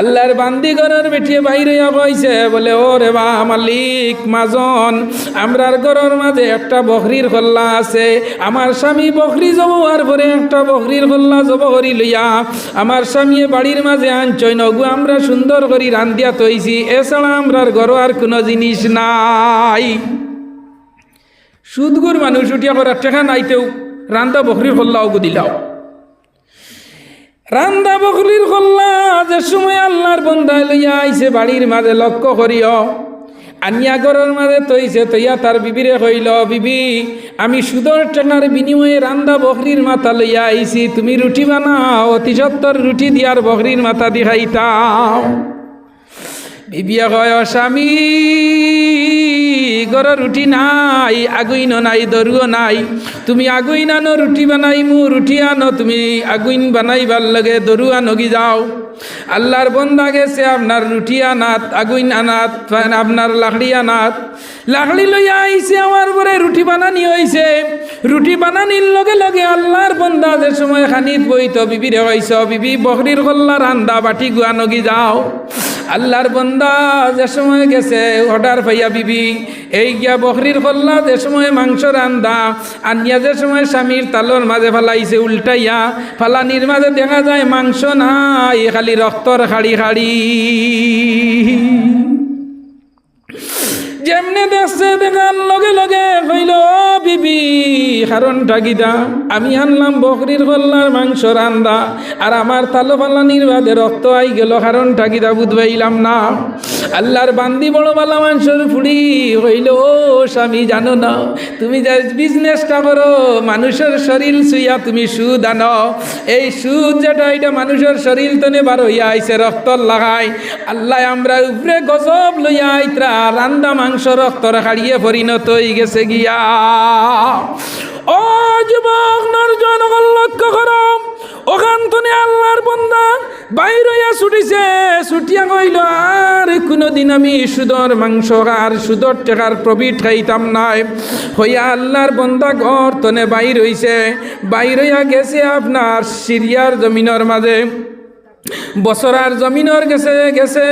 আল্লাহর বান্দি ঘরের বেটিয়ে বাইরে কইছে বলে ও রে বা মালিক, মাজন, আমরার ঘরের মাঝে একটা বকরির খোল্লা আছে। আমার স্বামী বকরি জব হওয়ার পরে একটা বকরির খোল্লা জব করি লইয়া, আমার স্বামী বাড়ির মাঝে আনছই নগু আমরা সুন্দর করি রান্দিয়া তৈছি এছাড়া আমরার ঘর আর কোনো জিনিস নাই। সুদগুর মানুষ উঠিয়া করার টেকা নাইতেও, রান্দা বকরির খোল্লাও দিলাও। রান্দা বকরির কল্লা, যে সময় আল্লাহর বন্ধায় লইয়া আইছে, বাড়ির মাঝে লক্ষ্য করিও। আনিয়া ঘরের মাঝে তৈছে তৈয়া তার বিবিরে কইল, বিবি, আমি সুদর টাকার বিনিময়ে রান্দা বকরির মাথা লইয়া আইছি, তুমি রুটি বানাও, অতি সত্তর রুটি দিয়ার বকরির মাথা দি খাইতাম বিবিয়া কয় "ও স্বামী গর রুটি নাই, আগুইন নাই দরুও নাই। তুমি আগুইন আনো রুটি বানাই মু রুটি আনো, তুমি আগুইন বানাইবার লগে দরু আনগি যাও। আল্লাহর বন্দা গেছে আপনার রুটি আনাত, আগুইন আনাত আপনার লাকড়ি আনাত। লাকড়ি লইয়া আইছে আমার পরে রুটি বানানি হইছে রুটি বানানির লগে লগে আল্লাহর বন্দা যে সময় খানিত বইত বিবিরে হইছ, বিবি বকরির কল্লা রান্দা বাটি গুয়া নগি যাও। আল্লাহর বন্দা যে সময় গেছে অর্ডার পাইয়া বিবি, এই গিয়া বকরির কল্লা যে সময় মাংস রান্দা আনিয়া যে সময় স্বামীর তালর মাঝে ফালাইছে, উল্টাইয়া ফালানির মাঝে দেখা যায় মাংস নাই, খালি রক্তর খাড়ি খাড়ি যেমনে দেখছে, দেখার লগে লগে হইল "ও বিবি কারণ টাকিদা আমি আনলাম বকরির কল্লার মাংস রান্দা, আর আমার তালো পাল্লানির বাদে রক্ত আই গেল কারণ টাকিদা বুধবাইলাম না। আল্লাহর বান্দি বড় বালা মাংসর ফুড়ি হইল, ও স্বামী, জানো না, তুমি যে বিজনেসটা করো, মানুষের শরীর শুইয়া তুমি সুদ আনো। এই সুদ যেটা, এটা মানুষের শরীর তনে বার হইয়া আইছে, রক্ত লাগাই। আল্লাহ আমরা উপরে গজব লইয়া আইত্রা, রান্দা মাংস রক্তর হারিয়ে পরিণত হয়ে গেছে গিয়া। ও যুবক, নর জনগণ, লক্ষ্য করো। ওখান তনে আল্লাহর বন্দা বাইর হইয়া ছুটিছে। ছুটিয়া কইল, আর কোনোদিন আমি সুদর, মাংস, আর সুদর টেকার প্রফিট খাইতাম নাই। হইয়া আল্লাহর বন্দা ঘর তনে বাইর হইছে। বাইর গেছে আপনার সিরিয়ার জমিনের মাঝে। বছরার জমিনর গেছে গেছে।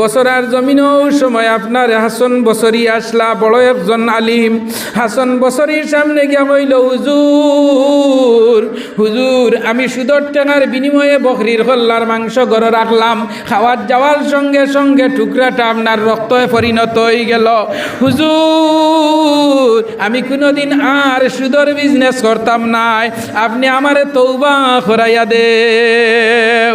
বছরার জমিনও সময় আপনার হাসন বছরি আসলা, বড় একজন আলিম। হাসন বছরির সামনে গিয়া কইল হুজুর হুজুর, আমি সুদর টেঙার বিনিময়ে বকরির হল্লার মাংস গড়ে রাখলাম। খাওয়ার যাওয়ার সঙ্গে সঙ্গে টুকরাটা আপনার রক্তয়ে পরিণত হয়ে গেল। হুজুর, আমি কোনোদিন আর সুদর বিজনেস করতাম নাই। আপনি আমারে তৌবা করাইয়া দেও।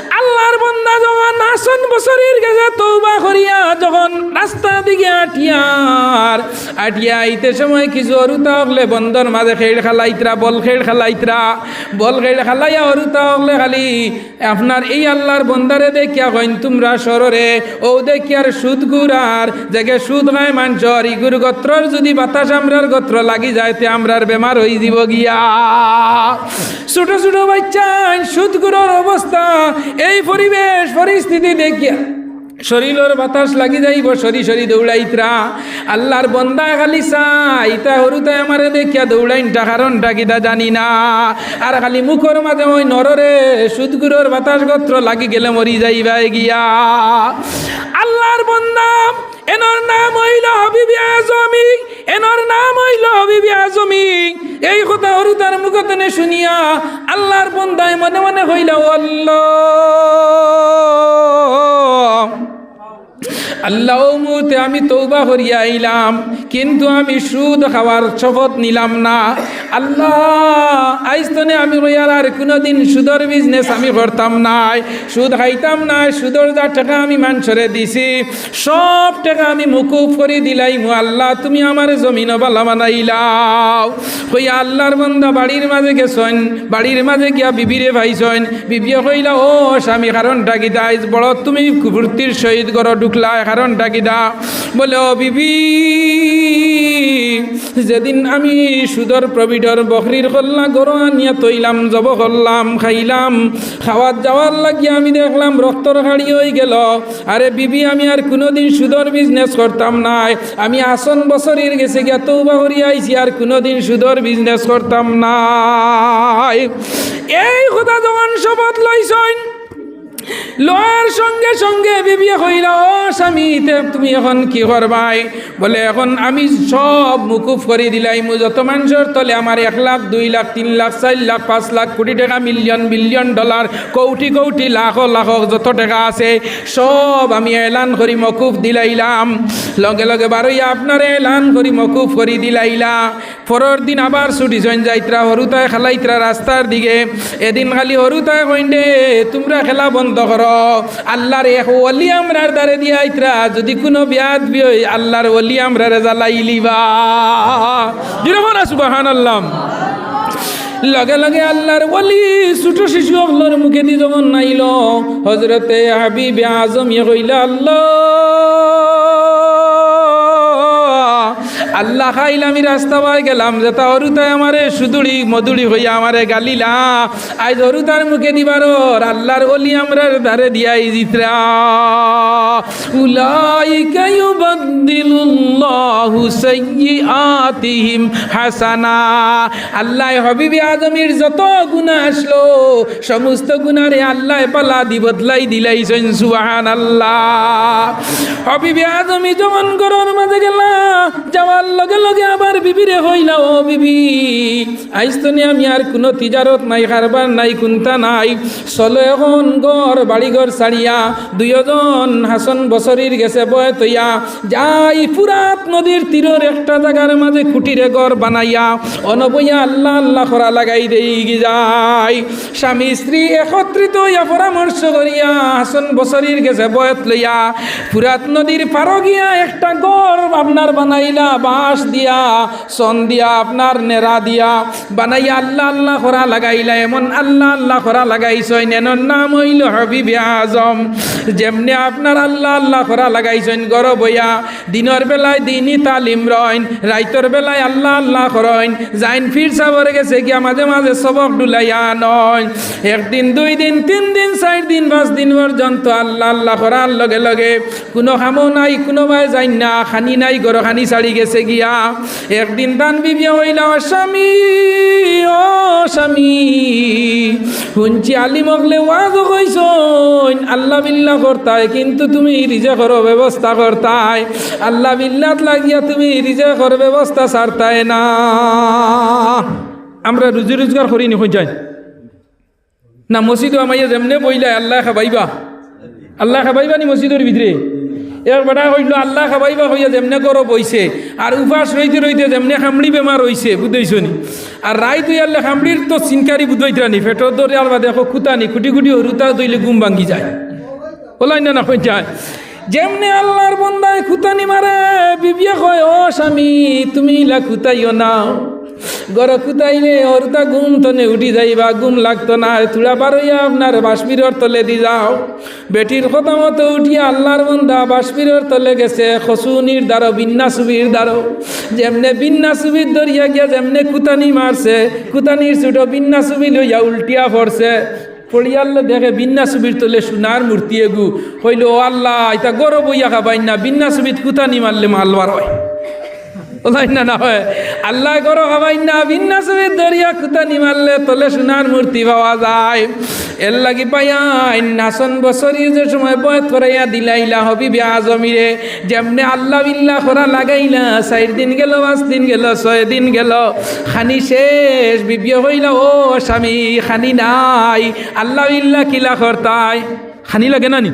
বন্দা যখন আসন বছরের তৌবা করিয়া যখন রাস্তা দিকে আটিয়ার, আটিয়া আইতে সময় কিছু অরুতা হলে বন্দর মাঝে খেল খালাইতরা, বল খেল খালাইতরা, বল খেল খালাইয়া অরুতা হলে খালি আপনার এই আল্লাহর বন্দারে দেখিয়া কইন, তোমরা সররে, ও দেখিয়ার সুদ গুড়ার, জেগে সুদ খায় মাঞ্চর ইগুর গোত্রর যদি বাতাস আমরার গোত্র লাগি যায়, তে আমরার বেমার হয়ে দিব গিয়া। ছোট ছোট বাচ্চা, সুদ গুড়ার অবস্থা, এই পরিবেশ পরিস্থিতি দেখিয়া শরীরের বাতাস লাগি যাইব সরি সরি দৌড়াইতরা। আল্লাহর বন্দা খালি চাইতা হরুতাই আমারে দেখিয়া দৌড়াইনটা কারণটা কিতা জানি না। আর খালি মুখর মাঝে ওই নররে সুদগুরোর বাতাস গত্র লাগি গেলে মরি যাইবাই গিয়া। আল্লাহর বন্দা, এনার নাম হইল হবিবি আজমি, এনার নাম হইল এই কথা হরুতার মুখতনে শুনিয়া আল্লাহর বন্দায় মনে মনে হইল আল্লাহ। আল্লাহ মুহূর্তে আমি তৌবা করিয়া আইলাম, কিন্তু আমি সুদ খাওয়ার শপথ নিলাম না। আল্লাহ আইস্তনে আমি কইয়ার আর কোনোদিন সুদর বিজনেস আমি করতাম নাই। সুদ খাইতাম না সুদর যা টাকা আমি মানুষরে দিছি, সব টাকা আমি মুকুব করে দিলাই মু আল্লাহ, তুমি আমার জমিন বালা বানাইলাও। কইয়া আল্লাহর বন্দা বাড়ির মাঝে গেছন, বাড়ির মাঝে গিয়া বিবিরে ভাইছন, বিবিয়ে কইলা, ও স্বামী, কারণটা কি দাইজ বড় তুমি কুকুরতির সহিত গড় ঢুকলা কারণটা কি দা বলে, ও বিবি, যেদিন আমি সুদর প্রবিডর বকরির কল্লা গরো আনিয়া তৈলাম, জব করলাম, খাইলাম, খাওয়ার যাওয়ার লাগিয়া আমি দেখলাম রক্তর হাড়ি হয়ে গেল। আরে বিবি, আমি আর কোনোদিন সুদর বিজনেস করতাম নাই। আমি আসন বছরের গেছে গিয়া তৌবা করি আইছি, আর কোনোদিন সুদর বিজনেস করতাম নাই। এই কথা যখন শপথ লইছন লোয়ার সঙ্গে সঙ্গে বিবি হইল, ও স্বামী, তে তুমি এখন কি করবাই? বলে, এখন আমি সব মুকুফ করে দিলাই, মু যত মানুষের তলে আমার এক লাখ, দুই লাখ, তিন লাখ, চার লাখ, পাঁচ লাখ, কোটি টাকা, মিলিয়ন, বিলিয়ন ডলার, কৌটি কৌটি, লাখ লাখ, যত টাকা আছে, সব আমি এলান করি, মকুফ দিলাইলাম। লগে লগে বারইয়া আপনারে এলান করি, মকুফ করি দিলাইলা। পরের দিন আবার ছুটি, জয়েন যাইত্রা, হরুতায় খেলাইত্রা রাস্তার দিকে। এদিন খালি হরুতায় কইন্ডে, তোমরা খেলা বন্ধ করো। আল্লাহর এক ওলি আমরার দ্বারে দিয়াইত্রা যদি কোনো বিয়াদ বিয় আল্লাহর ওলি আমরারে জ্বালাইলিবা যেরকম না সুবাহান আল্লাহ লগে লগে আল্লাহর ওলি ছোট শিশু অগলোর মুখে দি যখন নাইল হজরতে হাবিবে আজম ইয়ে আল্লাহ। আল্লাহ খাইল, আমি রাস্তা পাই গেলাম, যে তা অরুতাই আমারে সুদুড়ি মধুড়ি হইয়া আমারে গালিলা। আজ অরুতার মুখে দিবার আল্লাহর অলি আমরার ধারে দিয়াই জিতরা। উলাইকা ইউবাদদিলুল্লাহু সাইয়্যাতিহিম হাসানা। আল্লাহ হবিবি আজমির যত গুনাহ আসলো, সমস্ত গুনারে আল্লাহ পালা দি বদলাই দিলাই দিলাইছেন, সুবহানাল্লাহ। হবিবি আজমি যখন গরর মাঝে গেলা যাওয়ার লগে লগে আবার বিবিরে হইলা, ও বিবি, আইস তো নি আমি আর কোনো তিজারত নাই কারবার নাই, কুন্তা নাই। চলো এখন গড়, বাড়িঘর ছাড়িয়া দুইজন হাসন বছরির গেছে বয় তৈয়া। যাই ফুরাত নদীর তীরের একটা জায়গার মাঝে খুঁটিরে ঘর বানাইয়া, অনবইয়া আল্লাহ আল্লাহ করা লাগাই দেই যাই। স্বামী স্ত্রী একত্রিত হইয়া পরামর্শ করিয়া হাসন বছরির গেছে বয়ত লইয়া, ফুরাত নদীর পারো গিয়া একটা গড় আপনার বানাইলা বাঁশ দিয়া সন দিয়া, আপনার নেড়া দিয়া বানাইয়া আল্লাহ আল্লাহ করা লাগাইলা, এমন আল্লাহ আল্লাহ করা লাগাইছই নেনর নাম হইল হবিবে আজম। যেমনি আপনার আল্লাহ আল্লাহ করা লাগাইছেন গর বইয়া দিনের বেলায় দিনই তালিম রইন, রাইতর বেলায় আল্লাহ আল্লাহ করইন যাইন ফির সাবর গেছে গিয়া মাঝে মাঝে সবক ডুলাইয়া নয়। একদিন, দুই দিন, তিন দিন, চার দিন, পাঁচ দিন পর্যন্ত আল্লাহ আল্লাহ করার লগে লগে কোনো খামো নাই, কোনো ভাই যাই না, খানি নাই গর খানি ছাড়ি গেছে গিয়া একদিন দান বিবিয়া হইলা স্বামী, ও স্বামী শুনছি আলি মগলে ওয়াজ কইসন আল্লাহ বিল্লাহ করতায় কিন্তু তুমি রিজেকর ব্যবস্থা করতায় আল্লাহ বিল্লাত লাগিয়া তুমি রিজেকর ব্যবস্থা ছাড়তায় না। আমরা রুজি রোজগার করি নি যাই না মসজিদ আমাইয়া যেমনে বইলে, আল্লাহ খাবাইবা। আল্লাহ খাবাইবা নি মসজিদের ভিতরে? এর বেটা হইল আল্লাহ খাবাইবা হইয়া যেমনে করো বইছে আর উপাস রইতে রইতে যেমনে খামড়ি বেমার হইছে, বুঝাইছ নি? আর রাই তুই আল্লাহ খামড়ির তো চিনকারি বুঝাইতরা নি, ফেটর দরে আলবা দেখো খুতানি খুটি খুটি হরুতা দইলে গুম ভাঙ্গি যায়। ওলাই না না কই যায়। যেমনি আল্লাহর বন্দায় খুতানি মারে, বিবিয়া কয়, ও স্বামী, তুমি ইলা খুতাইও না। গর খুতাইলে হরুতা গুম তনে উঠি যাইবা গুম লাগতো না। তুড়া পারইয়া আপনার বাসপিরর তলে দি যাও। বেটির কথা মতো উঠিয়া আল্লাহর বন্দা বাসপিরর তলে গেছে, খসুনির দ্বারো বিন্না সুবির দ্বারো যেমনে বিন্না সুবির দরিয়া গিয়া যেমনে কুতানি মারছে, কুতানির ছুটো বিন্না সুবি লইয়া উল্টিয়া পড়ছে। পড়িয়াল্লে দেখে বিন্না সুবির তোলে সোনার মূর্তি এগু। হইল, ও আল্লাহ এটা গরব বইয়া খাবাই না বিন্না সুবিত কুতানি মারলে মালবার হয়। না না আল্লাহ করো খাবাই না বিন্না সুবির দরিয়া কুতানি মারলে তোলে সোনার মূর্তি পাওয়া যায়। এর লাগি পাইয়াই নাসন বছরই যে সময় বয়ত করাইয়া দিলাইলা হবি বিয়া জমিরে যেমনে আল্লাহ বিল্লাহ করা লাগাইলা, চার দিন গেল, পাঁচ দিন গেল, ছয় দিন গেল। খানি শেষ, বিবিয় হইলা, ও স্বামী, খানি নাই। আল্লাহ বিল্লাহ কিলা করতাই খানি লাগে না নি?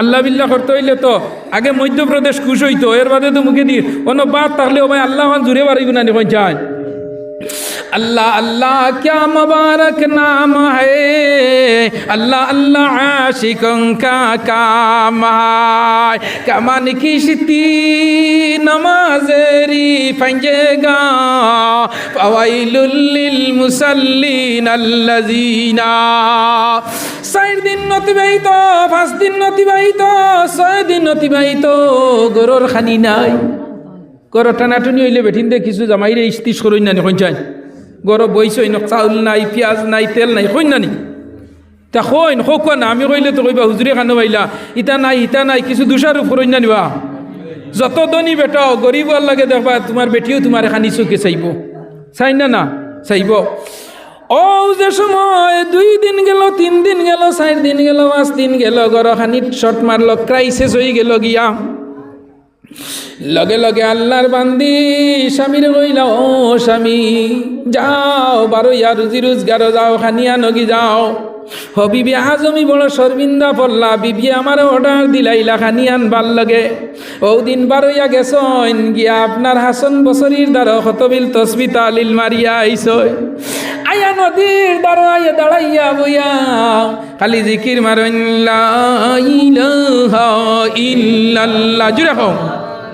আল্লাহ বিল্লাহ করতে হইলে তো আগে মধ্যপ্রদেশ খুশ হইতো, এর বাদে তো মুখে দিয়ে, অন্য বাদ তাহলে ও ভাই আল্লাহ জুড়ে না নি যায়। अल्लाह अल्लाह क्या मुबारक नाम है अल्लाह अल्लाह आशिकों का काम है कमान किश्ती नमाजेरी पंजेगा फवाइलुल मुसल्लिन अल्लजीना চার দিন অতিবাহিত পাঁচ দিন অতিবাহিত ছয় দিন অতিবাহিত গরুর খানি নাই গরর টানাটুনি হইলে বেঠিন দে কিছু জামাইরে ইস্তিস করই না কইন চাই গর বইছই ন চাউল নাই, পিঁয়াজ নাই, তেল নাই কইন নানি তা কইন হোক না, আমি কইলে তো কইবা, হুজুরে খানো পাইলা ইটা নাই ইটা নাই, কিছু দুষার উপর না নিবা যত ধনী বেটাও গরিব লাগে দেখবা তোমার বেটিও তোমার খানি চোখে চাইব। চাই না না? চাইব। ও যে সময় দুই দিন গেল, তিন দিন গেল চার দিন গেল, পাঁচ দিন গেল গরখানিত শট মারল ক্রাইসিস হয়ে গেল গিয়া। লগে লগে আল্লাহর বান্দি স্বামীর রইলা, ও স্বামী, যাও বারো ইয়া রুজি রোজগার যাও, খানিয়া নগি যাও। হ বিবি আজমি বড় শর্মিন্দা পড়লা, বিবি আমার অর্ডার দিলাইলা খানিয়ান ভালো লাগে। ও দিন বারইয়া গেছন গিয়া আপনার হাসন বছরির দ্বারা হতবিল তসবিতা লিল মারিয়া আইস আয়া নদীর দ্বারা আয়া দাঁড়াইয়া বইয়া, খালি জিকির মারইল্লা ইল্লাল্লাহ। জুড়ে কম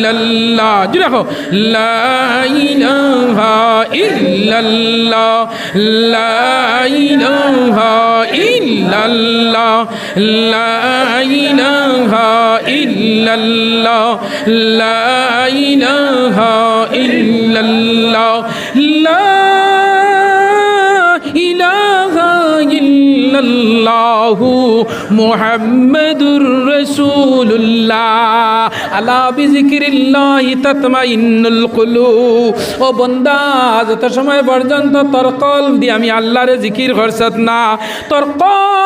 ইল্লাল্লাহ। জুড়ে রাখো। লা ইলাহা ইল্লাল্লাহ। লা ইলাহা ইল্লাল্লাহ। লা মুহাম্মাদুর রাসূলুল্লাহ। আলা বিযিকিরিল্লাহ তাতমাইন্নুল কুলুব। ও বান্দা, যত সময় পর্যন্ত তোর কলব দি আমি আল্লাহরে জিকির করছত না তোর কল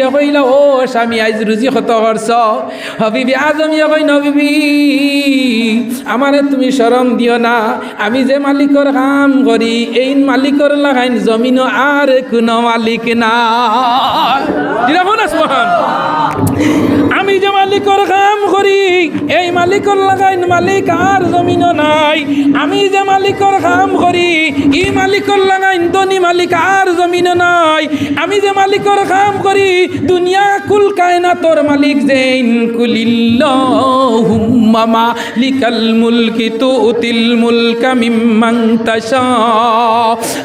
বিবিয়ে কইল ও স্বামী আইজ রুজি কত করছ? হবিবি আজমিয়া কইন বিবি আমারে তুমি শরম দিও না, আমি যে মালিকর কাম করি, এই মালিকর লাগাইন জমিনও আর কোনো মালিক না আমি যে মালিকর কাম করি, এই মালিকর লাগাইন মালিক আর জমিন নাই। আমি যে মালিকর কাম করি ই মালিকর লাগাইন ধনী মালিক আর জমিন নাই। আমি যে মালিকর কাম করি দুনিয়া কুল কায়নাতর মালিক জেইন কুলিল্লাহুম্মা মালিকাল মুলকি তুতিল মুলকা মিম্মান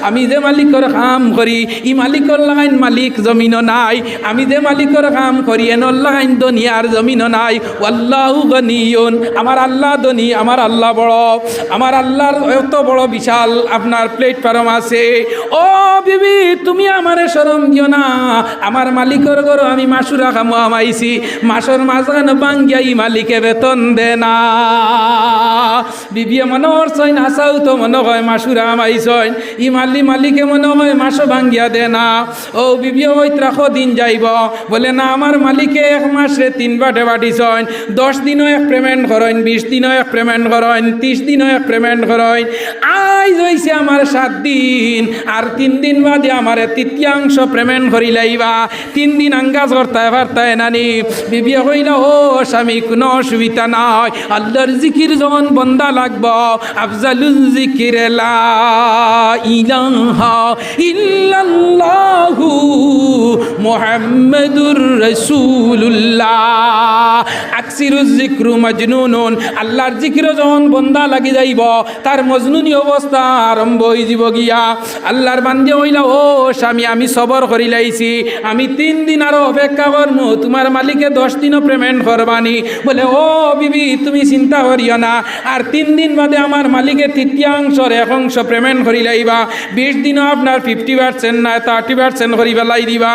আমি যে মালিকর কাম করি, ই মালিকর লাগাইন মালিক জমিন নাই। আমি যে মালিকর কাম করি, এনর লাগাইন দুনিয়ার জমিন নাই। আল্লাহু গনিয়ন, আমার আল্লাহ ধনী, আমার আল্লাহ বড়। আমার আল্লাহর এত বড় বিশাল আপনার প্লেটফর্ম আছে। ও বিবি, তুমি আমারে শরম দিও না। আমার মালিকর ঘর আমি মাসুরা খামো আমাইছি। মাসর মাঝখানে বাঙ্গিয়া ই মালিকে বেতন দে না বিবিয়ে মনে করছইন আসাও তো মনে হয় মাসুরা আমাইছইন ই মালি মালিকে মনে হয় মাসো ভাঙ্গিয়া দে না ও বিবিয়ে হইত্রা দিন যাইব। বলে, না, আমার মালিকে এক মাসে তিন বাটে বাটিছইন দশ দিনও এক পেমেন্ট করেন, বিশ দিনও এক পেমেন্ট করেন, ত্রিশ দিনও এক পেমেন্ট করেন। আইজ হইছে আমার সাত দিন। আর তিন দিন বাদে আমার তৃতীয়াংশ পেমেন্ট করি লাইবা তিন দিন আঙ্গাজ করতায় পারতায় নানি। বিবিয়া কইলা ও স্বামী, কোনো অসুবিধা নাই। আল্লাহর জিকির যখন বন্দা লাগব, আফজালুল জিকির ইল্লাল্লাহু মুহাম্মাদুর রাসূলুল্লাহ। আকসিরুজ জিক্রু মজনুনুন। আল্লাহর জিকির যখন বন্দা লাগি যাইব, তার মজনুনি অবস্থা আরম্ভ হয়ে যাব গিয়া। আল্লাহর বান্দে হইলা, ও স্বামী, আমি সবর করি লাইছি আমি তিন দিন আরও অপেক্ষা করমু তোমার মালিকে দশ দিনও পেমেন্ট করবানি। বলে, ও বিবি, তুমি চিন্তা করিও না। আর তিন দিন বাদে আমার মালিকে তৃতীয়াংশর এক অংশ পেমেন্ট করি লাইবা। বিশ দিনও আপনার ফিফটি পার্সেন্ট না থার্টি পার্সেন্ট করি পেলাই দিবা।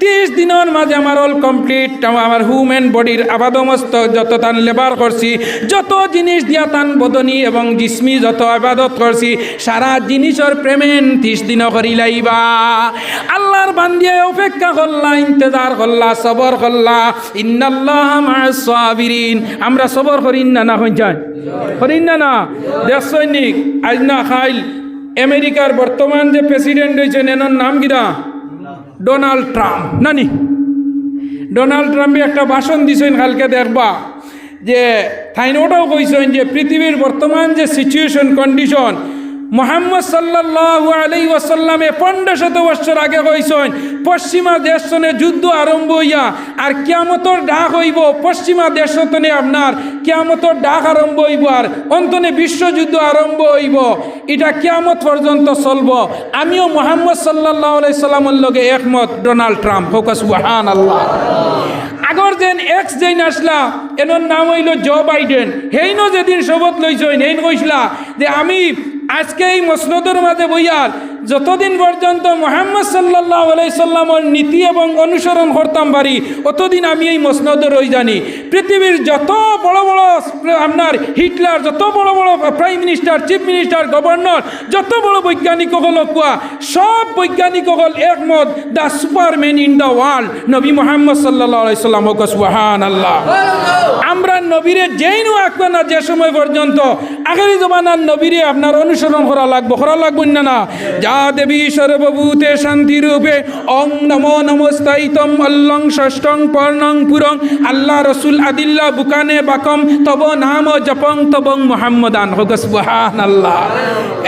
ত্রিশ দিনের মাঝে আমার অল কমপ্লিট আমার হুম্যান বডির আবাদমস্ত যত তান লেবার করছি যত জিনিস দিয়া তান বদনি এবং জিসমি যত আবাদত করছি সারা জিনিসের পেমেন্ট ত্রিশ দিনও করি লাইবা। আল্লাহর বান্দিয়ে অপেক্ষা করলা ইন্তজার করলা, সবর করলা। ইন্নাল্লাহ সাবিরিন। আমরা সবর করি না না হই যায়? করিন না না। দেশ সৈনিক, আজ না খাইল আমেরিকার বর্তমান যে প্রেসিডেন্ট হয়েছেন এনার নাম কিরা ডোনাল্ড ট্রাম্প। নানি? ডোনাল্ড ট্রাম্পে একটা ভাষণ দিছেন কালকে দেখবা, যে থাইন ওটাও কইছেন যে, পৃথিবীর বর্তমান যে সিচুয়েশন কন্ডিশন মোহাম্মদ সাল্লাহ আলাই ওয়াসাল্লামে পনেরো শত বৎসর আগে কইসন পশ্চিমা দেশনে যুদ্ধ আরম্ভ হইয়া, আর কিয়ামতর ডাক হইব, পশ্চিমা দেশতনে আপনার কিয়ামতর ডাক আরম্ভ হইব, আর অন্তনে বিশ্বযুদ্ধ আরম্ভ হইব। এটা কিয়ামত পর্যন্ত চলব। আমিও মোহাম্মদ সাল্লাহ আলাই সাল্লামের লগে একমত, ডোনাল্ড ট্রাম্প। ফোকাস ওয়াহান আল্লাহ আগর যেন এক্স যেন আসলা, এনোর নাম হইল জো বাইডেন। হেইনো যেদিন শপথ লইছইন হেইন কইসলা যে আমি আজকে এই মসনদের মাঝে বইয়ার যতদিন পর্যন্ত মোহাম্মদ সাল্লাহ সাল্লামর নীতি এবং অনুসরণ করতাম পারি অতদিন আমি এই মসনদের রই জানি। পৃথিবীর যত বড় বড় আপনার হিটলার, যত বড় বড় prime minister, chief minister, governor, যত বড় বৈজ্ঞানিক হল কোয়া, সব বৈজ্ঞানিক হল একমত, the superman in the world নবী মোহাম্মদ সাল্লাহ সাল্লাম সুহান আল্লাহ আমরা নবীরে যেই নো আঁকবে না, যে সময় পর্যন্ত, আগের জমানার নবীরে আপনার অনুসরণ করা লাগবো করা লাগবো না না। যা দেবী সর্বভূতে শান্তি রূপে অং নম নমস্তাইতম অল্লং ষষ্ঠং পর্ণং পুরং, আল্লাহ রসুল আদিল্লা বুকানে বাকম, তব নাম জপং, তবং মোহাম্মদান। আল্লাহ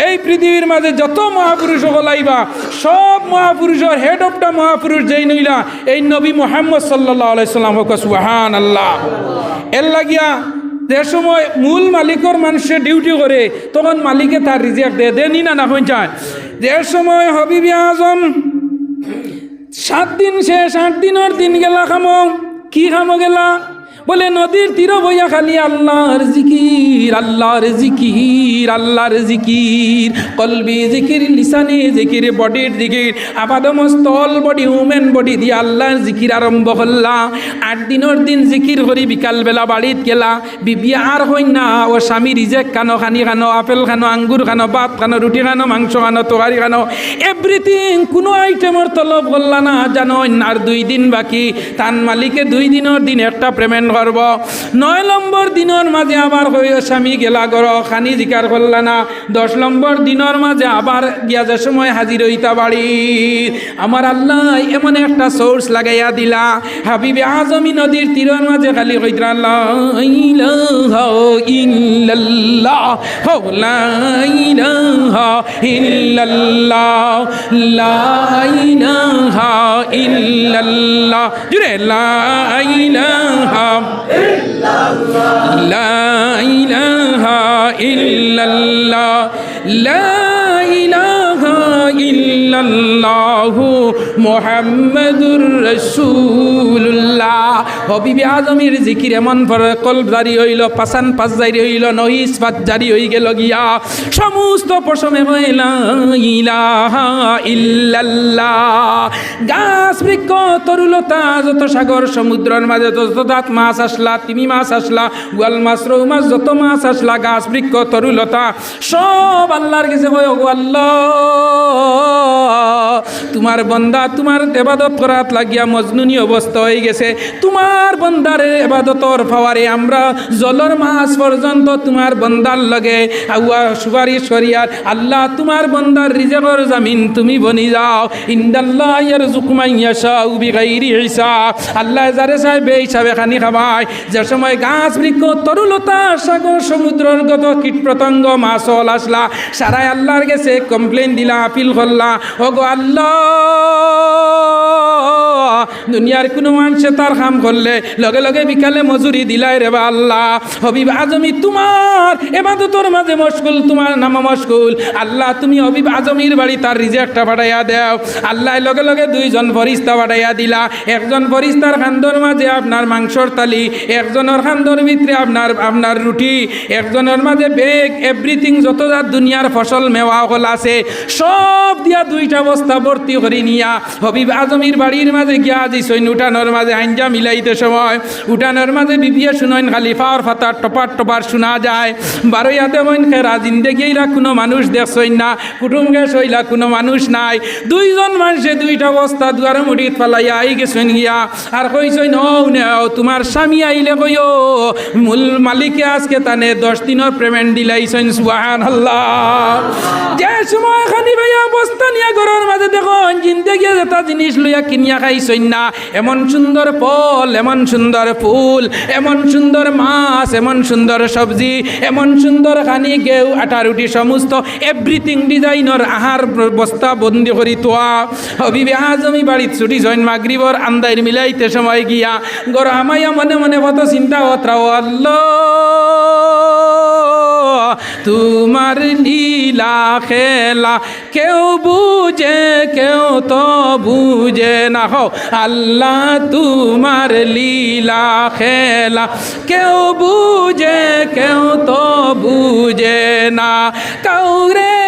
এই পৃথিবীর মাঝে যত মহাপুরুষ হলাইবা সব মহাপুরুষের হেড অফ দ্য মহাপুরুষ যেই নইলা, এই নবী মোহাম্মদ সাল্লাহ আলাইসাল্লাম হগস বুহান আল্লাহ এর লাগিয়া যে সময় মূল মালিকর মানুষে ডিউটি করে তখন মালিকে তার রিজেক্ট দেয়। দেনি না না পৌঁছায় যে সময় হবিবি আজম সাত দিন শেষ আট দিনের দিন গেলা খামো। কি খামো গেলা? বলে, নদীর তীর বইয়া খালি আল্লাহর জিকির আল্লাহর জিকির আল্লাহর জিকির। কলবি জিকির, লিসানি জিকির, বডির জিকির, আপাদমস্তল বডি উমেন বডি দিয়ে আল্লাহর জিকির আরম্ভ করলা আট দিনের দিন জিকির করি, বিকালবেলা বাড়িত গেলা। বিবি আর হই না, ও স্বামী রিজেক খানো, খানি খানো, আপেল খানো, আঙ্গুর খানো, ভাত খানো, রুটি খানো, মাংস খানো, তরকারি খানো। এভরিথিং, কোনো আইটেমের তলব করলা না, জানো আর দুই দিন বাকি। তান মালিকে দুই দিনের দিন একটা পেমেন্ট করব। নয় নম্বর দিনের মাঝে আবার হয়ে স্বামী গেলা গর, খানি জিকার করলা না। দশ নম্বর দিনের মাঝে আবার গিয়া যে সময় হাজির হইতা বাড়ি। আমার আল্লাহ এমন একটা সোর্স লাগাইয়া দিলা। হাবিবে আজমি নদীর তীরের মাঝে খালি ইলাহা ইল্লাল্লাহ হো জুড়ে লা ইলাহা ইল্লাল্লাহ লা ইল্লাল্লাহ মুহাম্মাদুর রাসূলুল্লাহ। হবিবি আজমির জিকির এমন কলব জারি হইল পাসান পাস জারি হইল, নহিস পাত জারি হই গেল গিয়া। সমস্ত পশমে ইল্লাল্লাহ। গাছ বৃক্ষ তরুলতা যত সাগর, সমুদ্রের মাঝে যত দাঁত মাছ আসলা, তিমি মাছ আসলা, গোয়াল মাছ, রৌ মাছ, যত মাছ আসলা, গাছ বৃক্ষ তরুলতা সব আল্লাহর কাছে ও আল্লাহ। তোমার বন্দা তোমার এবাদত করাত লাগিয়া মজনুনি অবস্থা হয়ে গেছে। তোমার বন্দার এবাদতর ফাওয়ারে আমরা জলর মাছ পর্যন্ত তোমার বন্দার লগে আউয়া সুপারিশ করিয়ার আল্লাহ তোমার বন্দার রিজেকর জামিন তুমি বনি যাও। ইন্দাল্লাহ ইয়ার আল্লাহ যারে চাই বে হিসাবে খানি খাবাই যে সময় গাছ বৃক্ষ, তরুলতা, সাগর, সমুদ্রের গত কীট পতঙ্গ মাছল আসলা। সারাই আল্লাহর গেছে কমপ্লেন দিলা আপিল করলা ও গো আল্লাহ। দুনিয়ার কোনো মানুষে তার কাম করলে, লগে লগে বিকালে মজুরি দিলাই রে বা আল্লাহ। হবিব আজমি, তোমার এবাদতর মাঝে মশগুল, তোমার নাম মশগুল। আল্লাহ, তুমি হবিব আজমির বাড়ি তার রিজেক্টটা পাঠাইয়া দেও। আল্লাহ, লগে লগে দুইজন ফরিস্তা পাঠাইয়া দিলা। একজন ফরিস্তার খান্দর মাঝে আপনার মাংসর তালি একজনের খান্দর ভিতরে আপনার আপনার রুটি, একজনের মাঝে বেগ এভরিথিং যত যা দুনিয়ার ফসল মেওয়া হল আছে, সব দিয়া দুইটা বস্তা ভর্তি করে নিয়া হবিব আজমির বাড়ির মাঝে আজি সৈন উঠানোর মাঝে আঞ্জা মিলাইতে সময়। উঠানোর মাঝে বিপিয়া শুনইন, খালি ফাতার টপার টপার শোনা যায়। বারোয়াতে মইন খেরা জিন্দেগিরা কোনো মানুষ দেখছইন না কুটুমকে হইলা কোনো মানুষ নাই। দুইজন মানুষে দুইটা বস্তা দুয়ার মুড়িত ফালাইয়া আই গেছেন গিয়া। আর কইছইন ও নেও তোমার স্বামী আইলে কইও মূল মালিকে আজকে তানে দশ দিনের পেমেন্ট দিলাইছেন সুবাহান আল্লাহ যে সময় খানি ভাইয়া বস্তা নিয়া ঘরের মাঝে দেখো জিন্দগি যেটা জিনিস লইয়া কিনিয়া খাইছইন। হইন না এমন সুন্দর ফল, এমন সুন্দর ফুল, এমন সুন্দর মাছ, এমন সুন্দর সবজি, এমন সুন্দর খানি গেউ আটা, রুটি, সমস্ত এভরিথিং ডিজাইনের আহার বস্তা বন্দি করি তোয়া হবিবে আজ আমি বাড়িত ছুটি, জৈন মাগরিবর আন্দাইর মিলাইতে সময় গিয়া। গর মনে মনে কত চিন্তা অত্রাও আল্লাহ তোমার লীলা খেলা, কেউ বুঝে, কেউ তো বুঝে না হো। আল্লাহ তোমার লীলা খেলা, কেউ বুঝে, কেউ তো বুঝে না। কাউরে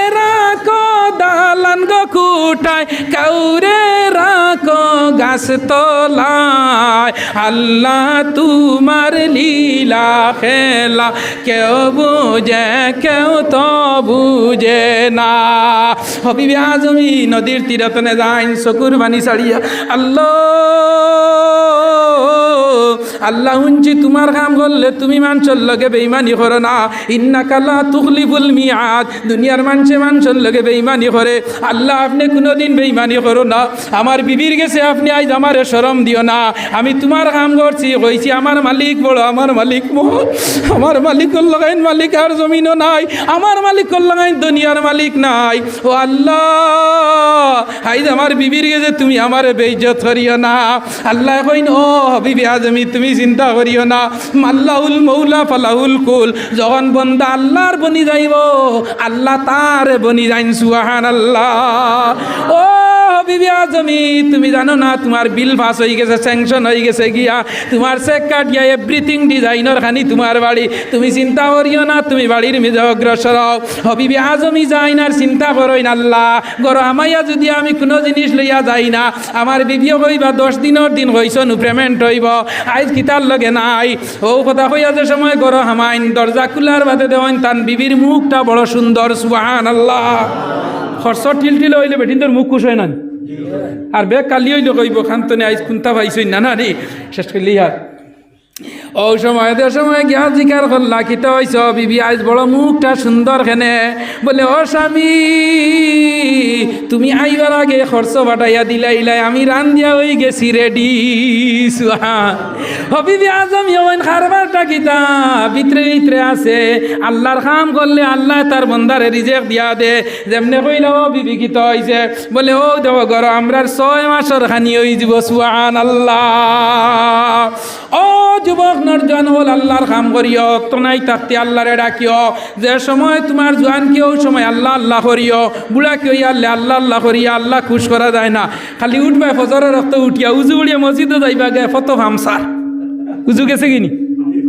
দালান গো কুটায়, কাউরে রাখো গাছ তোলায়। আল্লাহ তোমার লীলা খেলা, কেউ বুঝে, কেউ তো বুঝে না। হবিবি আজমি নদীর তীরতনে যাইন চকুর বাণী ছাড়িয়া, আল্লাহ আল্লাহ শুনছি তোমার কাম করলে তুমি মানুষের লগে বেইমানি করো না। ইন্না কাল্লা তুখলিফুল মিয়াদ, দুনিয়ার মানছে মানুষের লগে বেইমানি করে আল্লাহ, আপনি কোনোদিন বেইমানি করো না। আমার বিবির গেছে, আপনি আজ আমার সরম দিও না। আমি তোমার কাম করছি, কইছি, আমার মালিক বড়, আমার মালিক বড় আমার মালিকর লাগাইন মালিক আর জমিনও নাই। আমার মালিকর লাগাইন দুনিয়ার মালিক নাই। ও আল্লাহ, আইজ আমার বিবির গেছে, তুমি আমার বেইজ্জত করিও না। আল্লাহ কইন, ও বিবি আজমি, তুমি চিন্তা করিও না। মাল্লাহুল মৌলা ফালাহুল কুল। যখন বন্দা আল্লাহর বনি যাইব, আল্লাহ তার বনি যাইন সুহান আল্লাহ ও বিবি আজমি, তুমি জানো না, তোমার বিল পাস হয়ে গেছে স্যাংশন হয়ে গেছে গিয়া, তোমার চেক কাট গিয়া এভরিথিং ডিজাইনের খানি, তোমার বাড়ি। তুমি চিন্তা করিও না, তুমি বাড়ির মেজে অগ্রসর হও। হবিবি আজমি যাই না চিন্তা করই না আল্লাহ। গর আমাইয়া যদি আমি কোনো জিনিস লইয়া যাই না, আমার বিবিও কইবা, দশ দিনের দিন হইছ, নু পেমেন্ট হইব। আইজ কিতার লগে নাই? ও কথা কইয়া যে সময় গর হামাইন, দরজা খুলার বাদে দেওয়াইন, তান বিবির মুখটা বড় সুন্দর সুহান আল্লাহ খরচ টিল টিল হইলে বেটিনদের মুখ খুশ হয় না আর বেগ কালি হইলে কইব খান্তনে আইজ খুন্তা পাইছই না না? রে শেষ করলি আর ও সময় দে সময় গিয়া জিকার করলা কিতা হইছ? বিবি আইজ বড় মুখটা সুন্দর খেনে বলে, ও স্বামী, তুমি আইবার আগে খরচ বাটাইয়া দিলাইলাই আমি রান দিয়া হয়ে গেছি রেডি। সুহা হবিবি আজ আমি ওইন খারবারটা কিতা? ভিতরে ভিতরে আছে। আল্লাহর কাম করলে আল্লাহ তার বন্দারে রিজেক্ট দিয়া দে। যেমনে কইলা, ও বিবি, কিতা হইছে? বলে, ও দেব গর আমরার ছয় মাসের খানি হই যাব সুহান আল্লাহ ও যুবক নরজন হল আল্লাহর কাম করিও তো নাই থাকতে আল্লাহরে ডাকিও। যে সময় তোমার জোয়ান কেউ সময় আল্লাহ আল্লাহ করিও। বুড়া কেউ আল্লাহ আল্লাহ আল্লাহ করিয়া আল্লাহ খুশ করা যায় না। খালি উঠবে, ফজরের রক্ত উঠিয়া উজু উড়িয়া মসজিদে যাইবা গে ফত হামসার উজু গেছে কিনি?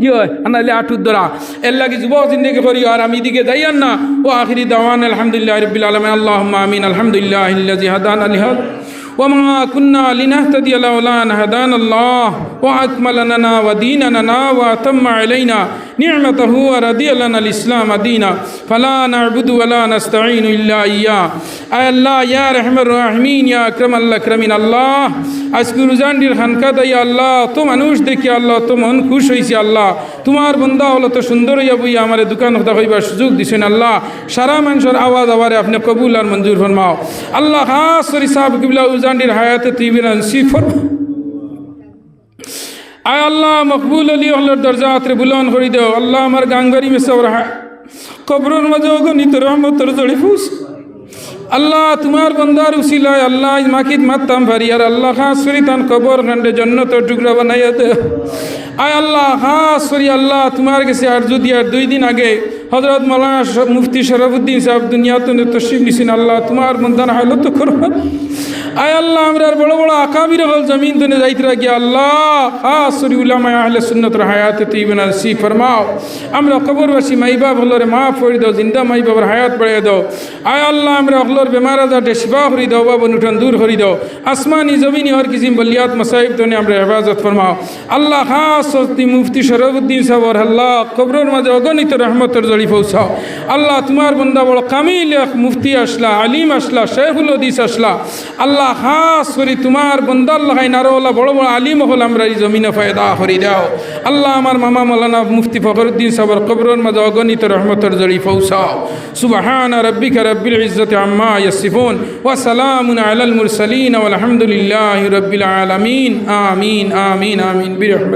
কি হয়? আনাইলে আটুর দ্বারা এর লাগে যুবক জিন্দগি করি আর আমি দিকে যাইয়ান না ও আখিরি দাওয়ান, আলহামদুলিল্লাহ রবিল আলম আল্লাহ আমিন, আলহামদুলিল্লাহ জিহাদান আলহাদ وما كنا لنهتدي لولا أن هدانا الله وأكمل لنا وديننا وأتم علينا نعمته ورضي لنا الإسلام دينا فلا نعبد ولا نستعين إلا إياه أي الله يا رحم الراحمين يا أكرم الأكرمين الله আজকে রুজানডির খানকাত ইয়া আল্লাহ তো মানুষ দেখি আল্লাহ তো মন খুশ হয়েছে আল্লাহ তোমার বন্ধা হলো তো সুন্দর হইয়া বইয়া আমার দোকান হতা হইবার সুযোগ দিছেন আল্লাহ সারা মানুষের আওয়াজ আওয়ারে আপনি কবুল আর মঞ্জুর ফরমাও আল্লাহ খাস সরি সাহেব কিবলা উজানডির হায়াতে তুইবিন সিফর আয় আল্লাহ, মকবুল আলী আল্লাহর দরজা আত্রে বুলন করি দেও। আল্লাহ আমার গাঙ্গারি মেসর কবরের মাঝে অগণিত রহমতর জড়ি ফুস। আল্লাহ তোমার বন্দার উসিলায় আল্লাহ মাকিদ মাত্তাম ভারি। আর আল্লাহ খাঁ করি তান কবর খান্ডে জন্নত টুকরা বানাইয়া দে আয় আল্লাহ, হা, সরি আল্লাহ, তোমার কাছে আর যদি আর দুই দিন আগে হজরত মৌলানা মুফতি শরফুদ্দিন সাহেব দুনিয়াতে তশরিফ নিছেন, আল্লাহ তোমার বন্দান হাইলত তো করবা আয় আল্লাহ, আমরা বড় বড় আকাবির হল জমিন তনে যাইতে রাখি, আল্লাহ খাস করি উলামা আহলে সুন্নতর হায়াতে তুই বেনা সি ফরমাও। আমরা কবরবাসী মাইবা হলরে মা করে দাও, জিন্দা মাইবাবার হায়াত বাড়িয়ে দাও। আয় আল্লাহ, আমরা হলর বেমার আজারটে শিবা করি দাও, বাবু নুঠান দূর করি দাও। আসমানি জমিনি হর কিসিম বলিয়াত মসাইব তনে আমরা হেফাজত ফরমাও। আল্লাহ খাস মুফতি শরফুদ্দিন সাহর আল্লাহ কবরের মাঝে অগণিত রহমতর জড়ি পৌঁছাও আল্লাহ তোমার বন্দা বড় কামিল মুফতি আসলা, আলিম আসলা, শেখুল হদিস আসলা। আল্লাহ খাস করি তোমার বন্দা, আল্লাহ নারোলা বড় বড় আলিম হল আমরা এই জমিনে ফায়দা করি দাও। আল্লাহ আমার মামা মৌলানা মুফতি ফখরুদ্দিন সাবর কবরের মাঝে অগণিত রহমতের জড়ি পৌঁছাও। সুবাহান রব্বিকা রব্বিল ইজ্জত আম্মা ইয়াসিফুন, ওয়া সালামুন আলাল মুরসালিন ওয়া আলহামদুলিল্লাহি রাব্বিল আলামিন। আমিন আমিন আমিন। বিরহমতিক